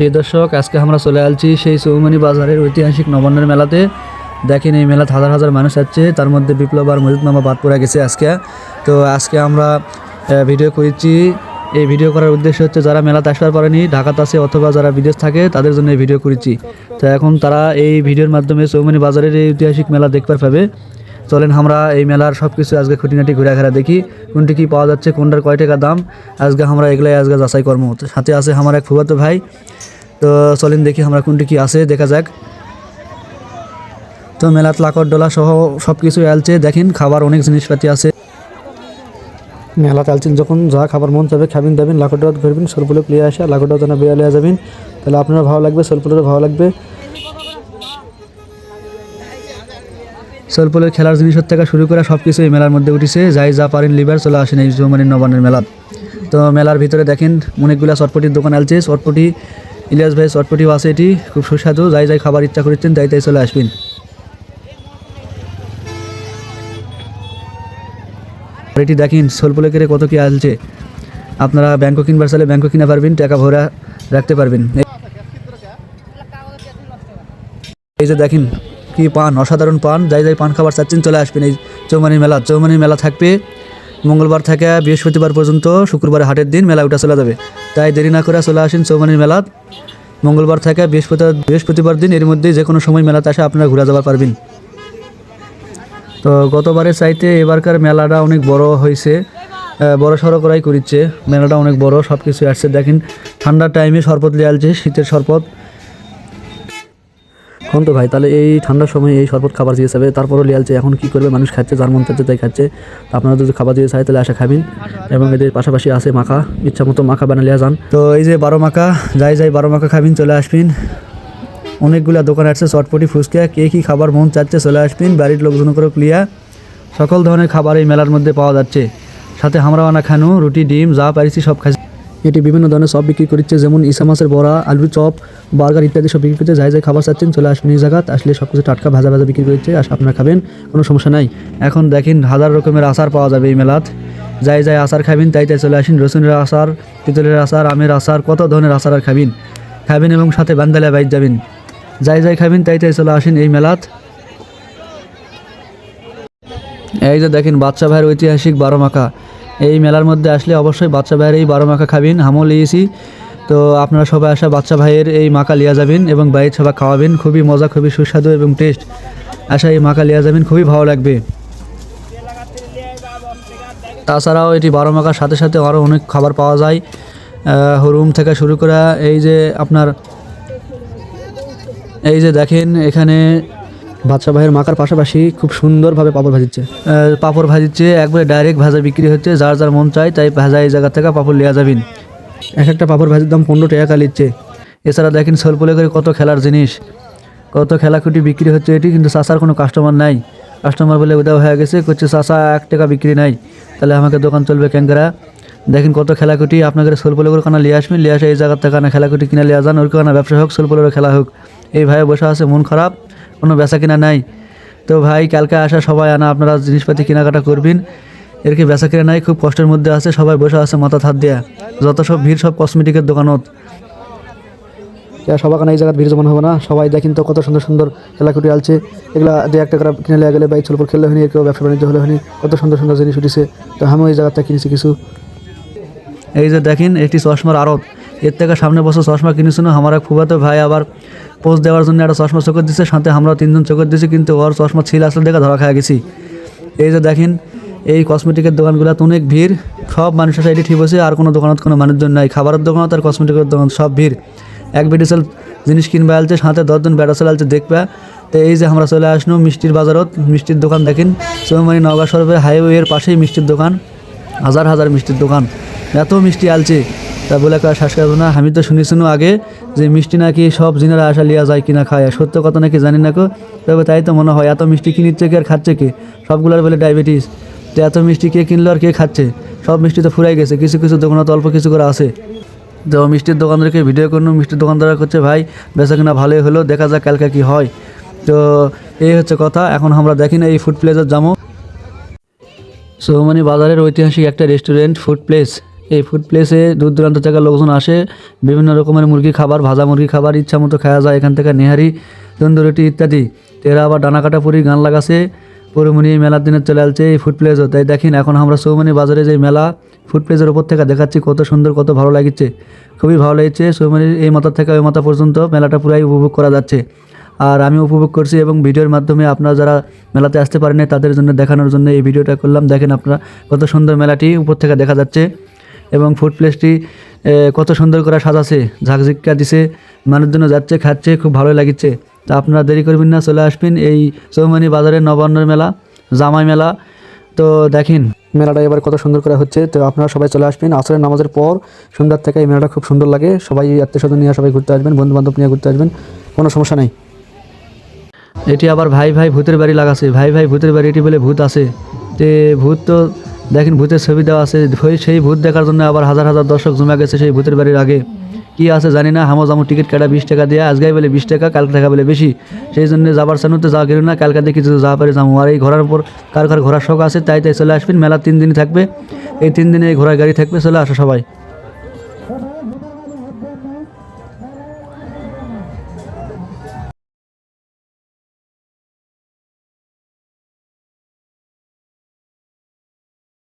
প্রিয় দর্শক, আজকে আমরা চলে আসছি সেই চৌমনি বাজারের ঐতিহাসিক নবান্নের মেলাতে। দেখেন এই মেলাতে হাজার হাজার মানুষ আসছে, তার মধ্যে বিপ্লব আর মজিদ মামা বাদ পড়ে গেছে আজকে। তো আজকে আমরা ভিডিও করেছি। এই ভিডিও করার উদ্দেশ্য হচ্ছে যারা মেলাতে আসবার পারেনি, ঢাকাতে আছে অথবা যারা বিদেশ থাকে, তাদের জন্য এই ভিডিও করেছি। তো এখন তারা এই ভিডিওর মাধ্যমে চৌমনি বাজারের এই ঐতিহাসিক মেলা দেখতে পাবে। চলেন আমরা এই মেলার সব কিছু আজকে খুঁটিনাটি ঘুরে ঘেরা দেখি, কোনটি কি পাওয়া যাচ্ছে, কোনটার কয় টাকা দাম, আজকে আমরা এগুলাই আজকে যাচাই কর্ম সাথে আছে আমার এক ফুবাতো ভাই, তো চলেন দেখি আমরা কোনটি কি আছে, দেখা যাক। তো মেলাত লাকড়, ডোলা সহ সব কিছু আলছে দেখেন খাবার অনেক জিনিসপাতি আছে। মেলা চালছেন যখন, যা খাবার মন চাবে খাবেন, দাবেন ডোলা ঘুরবেন সলপুলে প্লেয়ে আসে, লাকড়, ডোলা জানা বেয়া যাবেন, তাহলে আপনার ভালো লাগবে সলপুলেরও ভালো লাগবে। সলপলের খেলার জিনিসের থেকে শুরু করে সব কিছু এই মেলার মধ্যে উঠেছে। যাই যা পারেন লিভার, চলে আসেন এই চৌমানির নবান্নের মেলা। তো মেলার ভিতরে দেখেন অনেকগুলা চটপটির দোকান আলছে চটপটি ইলিয়াস ভাই চটপটিও আছে এটি। খুব সুস্বাদু। যাই যাই খাবার ইচ্ছা করছেন তাই তাই চলে আসবেন। এটি দেখেন সোলপলে করে কত কি আলছে আপনারা ব্যাংকও কিনবার চাইলে ব্যাংকও কিনা পারবেন, টাকা ভরা রাখতে পারবেন। এই যে দেখেন কি পান? অসাধারণ পান। যাই যাই পান খাবার চাচ্ছেন, চলে আসবেন এই চৌমানি মেলা। চৌমানি মেলা থাকবে। মঙ্গলবার থেকে বৃহস্পতিবার পর্যন্ত, শুক্রবার হাটের দিন মেলা উঠা চলে যাবে। তাই দেরি না করে চলে আসেন চৌমানির মেলা। মঙ্গলবার থেকে বৃহস্পতিবার বৃহস্পতিবার দিন এর মধ্যে যে কোনো সময় মেলাতে আসে, আপনারা ঘুরে যাবার পারবেন। তো গতবারের চাইতে এবারকার মেলাটা অনেক বড় হয়েছে। বড় সড়ো করাই করিচ্ছে। মেলাটা অনেক বড় সব কিছু আসছে। দেখেন, ঠান্ডার টাইমে শরবত লিয়ে আলছে শীতের শরবত। এখন তো ভাই, তাহলে এই ঠান্ডার সময় এই শরবত খাবার দিয়ে যাবে তারপরও লিয়ালছে এখন কি করবে, মানুষ খাচ্ছে, যার মন চাচ্ছে তাই খাচ্ছে। তো আপনারা যদি খাবার দিয়ে চাই তাহলে আসা খাবেন। এবং এদের পাশাপাশি আছে মাখা, ইচ্ছা মতো মাখা বানা লিয়া যান। তো এই যে বারো মাখা, যাই যাই বারো মাখা খাবেন, চলে আসবেন। অনেকগুলা দোকান আছে, চটপটি, ফুচকা, কে কী খাবার মন চাচ্ছে, চলে আসবেন। বাড়ির লোকজন করে ক্লিয়া সকল ধরনের খাবার এই মেলার মধ্যে পাওয়া যাচ্ছে। সাথে হামরা বানা খানু, রুটি, ডিম, যা পারিছি সব খাইছি। এটি বিভিন্ন ধরনের সব বিক্রি করছে যেমন ইসা মাছের বড়া আলু চপ, বার্গার ইত্যাদি সব বিক্রি করছে। যাই যাই খাবার চাচ্ছেন, চলে আসবেন এই জায়গাত। আসলে সব কিছু টাটকা, ভাজা ভাজা বিক্রি করছে আর আপনারা খাবেন, কোনো সমস্যা নাই। এখন দেখেন হাজার রকমের আচার পাওয়া যাবে এই মেলাত। যাই যাই আচার খাবেন, তাই তাই চলে আসেন। রসুনের আচার, তিতলের আচার, আমের আচার, কত ধরনের আচার আর খাবেন? খাবেন এবং সাথে বান্দালে বাইর যাবেন। যাই যাই খাবেন, তাই তাই চলে আসেন এই মেলাত। এই যে দেখেন বাচ্চা ভাইয়ের ঐতিহাসিক বারো মাখা। এই মেলার মধ্যে আসলে অবশ্যই বাচ্চা ভাইয়ের এই বারো মাখা খাবেন হামও লিয়েছি তো আপনারা সবাই আসা বাচ্চা ভাইয়ের এই মাখা লিয়া যাবেন এবং বাইরের সবাই খাওয়াবেন, খুবই মজা, খুবই সুস্বাদু এবং টেস্ট আশা এই মাখা লিয়া যাবেন, খুবই ভালো লাগবে। তাছাড়াও এটি বারো মাখার সাথে সাথে আরও অনেক খাবার পাওয়া যায়। হরুম থেকে শুরু করা এই যে আপনার, এই যে দেখেন এখানে বাচ্চা ভাইয়ের মাখার পাশাপাশি খুব সুন্দরভাবে পাপড় ভাজিচ্ছে। পাপড় ভাজিচ্ছে একবারে ডাইরেক্ট ভাজা বিক্রি হচ্ছে যার যার মন চায় তাই ভাজা এই জায়গা থেকে পাপড় লিয়া যাবেন। এক একটা পাপড় ভাজির দাম পনেরো টাকা লিচ্ছে এছাড়া দেখেন সোলপোলে করে কত খেলার জিনিস কত খেলাকুটি বিক্রি হচ্ছে এটি কিন্তু চাষার কোনো কাস্টমার নাই। কাস্টমার বলে উদাও হয়ে গেছে করছে চাষা এক টাকা বিক্রি নাই। তাহলে আমাকে দোকান চলবে ক্যাঙ্কারা দেখেন কত খেলাকুটি আপনাদের সোলপোলে করে কানা লিয়ে আসবেন লিয়ে আসে এই জায়গার থেকে কানা খেলাকুটি কিনে লিয়ে যান ওর কানা ব্যবসা হোক সোলপোলেরও খেলা হোক। এই বসে আছে মন খারাপ। কোনো বেচা কিনা নাই। তো ভাই কালকে আসা সবাই আনা আপনারা জিনিসপাতি কেনাকাটা করবেন। এর কি বেচা কিনা নাই খুব কষ্টের মধ্যে আছে সবাই বসে আছে মাথা হাত দেয়া। যত সব ভিড় সব কসমেটিকের দোকানত। সবার এই জায়গায় ভিড় জমান হবে না। সবাই দেখেন তো কত সুন্দর সুন্দর খেলাকুটি আলছে। এগুলা দু একটা করে কিনে লেগে গেলে বাইক চলপর খেললে হয়নি কেউ ব্যবসা বাণিজ্য হলে হয়নি। কত সুন্দর সুন্দর জিনিস উঠেছে। তো আমিও এই জায়গাটা কিনেছি কিছু। এই যে দেখেন একটি চশমার আড়ত। এর থেকে সামনে বছর চশমা কিনেছিল আমার এক ফুবাতো ভাই আবার পোস্ট দেওয়ার জন্য একটা চশমা চোখের দিচ্ছে সাথে আমরা তিনজন চোখের দিচ্ছি কিন্তু ওর চশমা ছিল আসলে দেখে ধরা খাওয়া গেছি। এই যে দেখেন, এই কসমেটিকের দোকানগুলোতে অনেক ভিড়, সব মানুষের সাইডে ঠিক বসে আর কোনো দোকানত কোনো মানুষজন নাই, খাবারের দোকানত আর কসমেটিকের দোকান সব ভিড়। এক বেডিসেল জিনিস কিনবে আলছে, সাথে দশজন বেড়াসেল আলছে, দেখবে। তো এই যে আমরা চলে আসলো মিষ্টির বাজারত, মিষ্টির দোকান দেখেন, চৌমানি নওগাঁ সরবে হাইওয়ের পাশেই মিষ্টির দোকান, হাজার হাজার মিষ্টির দোকান। এত মিষ্টি আলছে। তা বলে কার শ্বাস করব না? আমি তো শুনেছিলাম আগে যে মিষ্টি নাকি সব জিনারা আসা লিয়া যায় কিনা খায়। সত্য কথা নাকি জানি না কো। তবে তাই তো মনে হয়, এত মিষ্টি কিনিচ্ছে কে আর খাচ্ছে কে? সবগুলোর বলে ডায়াবেটিস। তো এত মিষ্টি কে কিনলো আর কে খাচ্ছে? সব মিষ্টি তো ফুরাই গেছে, কিছু কিছু দোকানত অল্প কিছু করে আছে। তো মিষ্টির দোকানদারকে ভিডিও করুন, মিষ্টির দোকানদার করছে, ভাই, বেচা কিনা ভালোই হলো, দেখা যাক কালকে কি হয়। তো এই হচ্ছে কথা, এখন আমরা দেখি না এই ফুড প্লেসের যাব। সৌমানি বাজারের ঐতিহাসিক একটা রেস্টুরেন্ট ফুড প্লেস এই ফুড প্লেসে দূর দূরান্ত থেকে লোকজন আসে, বিভিন্ন রকমের মুরগি খাবার, ভাজা মুরগি খাবার, ইচ্ছা মতো খাওয়া যায়, এখান থেকে নেহারি, তন্দুরুটি ইত্যাদি। তো এরা আবার ডানা কাটা পুরি গান লাগাছে পরিমণি এই মেলার দিনে চলে আসছে এই ফুড প্লেসও তাই দেখেন, এখন আমরা সৌমনি বাজারে যে মেলা ফুড প্লেসের ওপর থেকে দেখাচ্ছি কত সুন্দর, কত ভালো লাগছে খুবই ভালো লাগছে, সৌমনির এই মাথা থেকে ওই মাথা পর্যন্ত মেলাটা পুরাই উপভোগ করা যাচ্ছে। আর আমি উপভোগ করছি এবং ভিডিওর মাধ্যমে আপনারা যারা মেলাতে আসতে পারেন তাদের জন্য দেখানোর জন্য এই ভিডিওটা করলাম। দেখেন আপনারা কত সুন্দর মেলাটি উপর থেকে দেখা যাচ্ছে। এবং ফুড প্লেসটি কত সুন্দর করে সাজাছে, ঝাঁকঝিক্কা দিছে মানুষজন যাচ্ছে, খাচ্ছে, খুব ভালো লাগিচ্ছে। তা আপনারা দেরি করবেন না, চলে আসবেন এই চৌমানি বাজারের নবান্নর মেলা, জামাই মেলা। তো দেখেন, মেলাটা এবার কত সুন্দর করে হচ্ছে। তো আপনারা সবাই চলে আসবেন, আসরের নামাজের পর, সন্ধ্যার থেকে এই মেলাটা খুব সুন্দর লাগে। সবাই আত্মীয় স্বজন নিয়ে সবাই ঘুরতে আসবেন বন্ধু বান্ধব নিয়ে ঘুরতে আসবেন, কোনো সমস্যা নেই। এটি আবার ভাই ভাই ভূতের বাড়ি লাগাছে, ভাই ভাই ভূতের বাড়ি এটি বলে ভূত আছে। তে ভূত তো দেখেন ভূতের ছবি দেওয়া আছে। সেই ভূত দেখার জন্য আবার হাজার হাজার দর্শক জমা গেছে সেই ভূতের বাড়ির আগে। কি আছে জানি না, হামো টিকিট কাটা বিশ টাকা দিয়ে আজকে বলে বিশ টাকা, কালকে দেখা বলে বেশি। সেই জন্য যাবার সানুতে যা গেল না, কালকে দেখি কিছু যা পারে যাব আর এই ঘোরার উপর কার কার ঘোরার শখ আছে, তাই তাই চলে আসবেন। মেলা তিন দিনই থাকবে। এই তিন দিনে এই ঘোড়ার গাড়ি থাকবে, চলে আসো সবাই।